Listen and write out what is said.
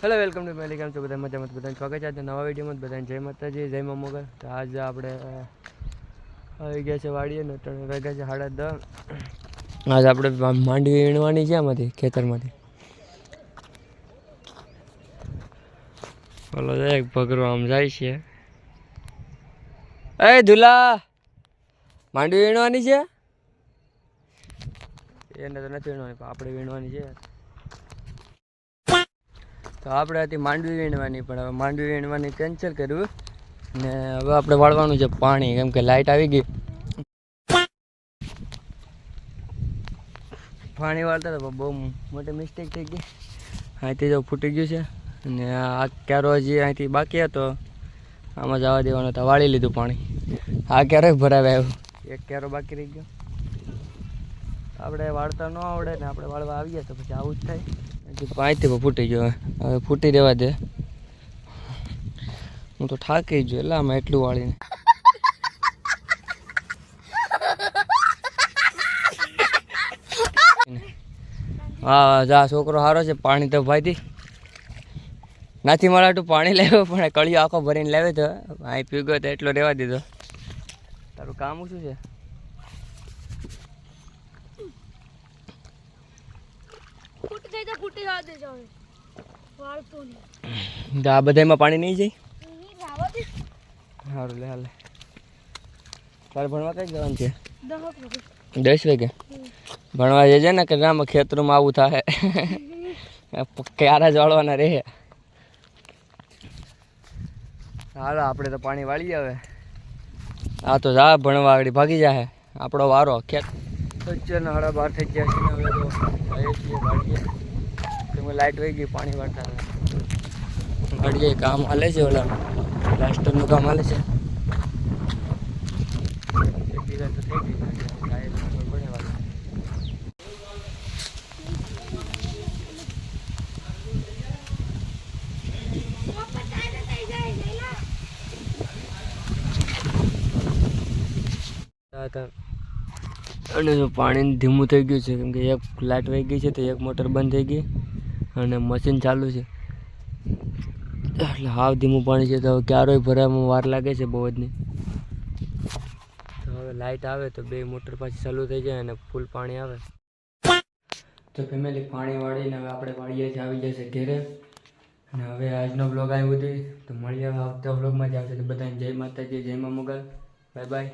Hello welcome to મેલી કેમ છો બધા મજામાં, તો બધાને સ્વાગત છે. આજે નવા વિડીયોમાં તો બધાને જય માતાજી, જય મોગલ. તો આજે આપણે આવી ગયા છે વાડીએ ને ત્રણ વાગ્યા છે સાડા દસ આજે આપણે માંડવી વીણવાની છે આમાંથી, ખેતરમાંથી. બોલો એક ભગરો આમ જાય છે. એ ધુલા! માંડવી વીણવાની છે? એને તો નથી વીણવાની આપણે વીણવાની છે. તો આપણે હતી માંડવી વીણવાની, પણ હવે માંડવી વીણવાની કેન્સલ કર્યું ને હવે આપણે વાળવાનું છે પાણી, કેમ કે લાઇટ આવી ગઈ. પાણી વાળતા હતા બહુ મોટી મિસ્ટેક થઈ ગઈ. અહીંથી જો ફૂટી ગયું છે. અને આ ક્યારો હજી અહીંથી બાકી હતો. આમાં જવા દેવાનો હતો વાળી લીધું પાણી. આ ક્યારેય ભરાવે આવ્યું? એક ક્યારો બાકી રહી ગયો. આપણે વાળતા ન આવડે ને આપણે વાળવા આવીએ તો પછી આવું જ થાય. હજી અહીંથી ફૂટી ગયો હવે ફૂટી રહેવા દે. હું તો થાકી ગયો એટલે આમાં એટલું વાળીને. હા જા, છોકરો સારો છે. પાણી તો ભાઈથી નાથી મળાટું પાણી લેવું પણ કળિયો આખો ભરીને લાવ્યો તો. અહીં પીગો તો એટલો રહેવા દીધો. તારું કામ શું છે? ફૂટ જવા દેજો હવે. વાળતો નહીં. તો આ બધામાં પાણી નહીં જાય? સારું લે હાલે. તારે ભણવા કઈ જવાનું છે? દસ વાગે? ભણવા જજે ને કે આમાં ખેતરમાં આવું થાય. ક્યારે જળવાના વાળવાના રહે? હાલો આપણે તો પાણી વાળી આવે. આ તો જા ભણવા આગળ ભાગી જાય આપણો વારો ખેત. સચ્ચેના હાડા બાર થઈ ગયા છે હવે તો તેમાં લાઇટ વહી ગઈ, પાણી વાળતા વાળીએ કામ હાલે છે ઓલા. પ્લાસ્ટરનું કામ હાલે છે. અને પાણી ધીમું થઈ ગયું છે, કેમ કે એક લાઇટ વહી ગઈ છે તો એક મોટર બંધ થઈ ગઈ. અને મશીન ચાલુ છે. એટલે હાવ ધીમું પાણી છે તો હવે ક્યારોય ભરાવામાં વાર લાગે છે બહુ જ નહીં. તો હવે લાઇટ આવે તો બે મોટર પાછી ચાલુ થઈ જાય અને ફૂલ પાણી આવે. તો ફેમિલી પાણી વાળીને હવે આપણે વાળીએ જ આવી જશે ઘેરે. અને હવે આજનો બ્લોગ આવ્યો હતી તો મળીએ હવે આવતા બ્લોગમાં જ આવશે. તો બધાને જય માતાજી, જય મા મોગલ. Bye bye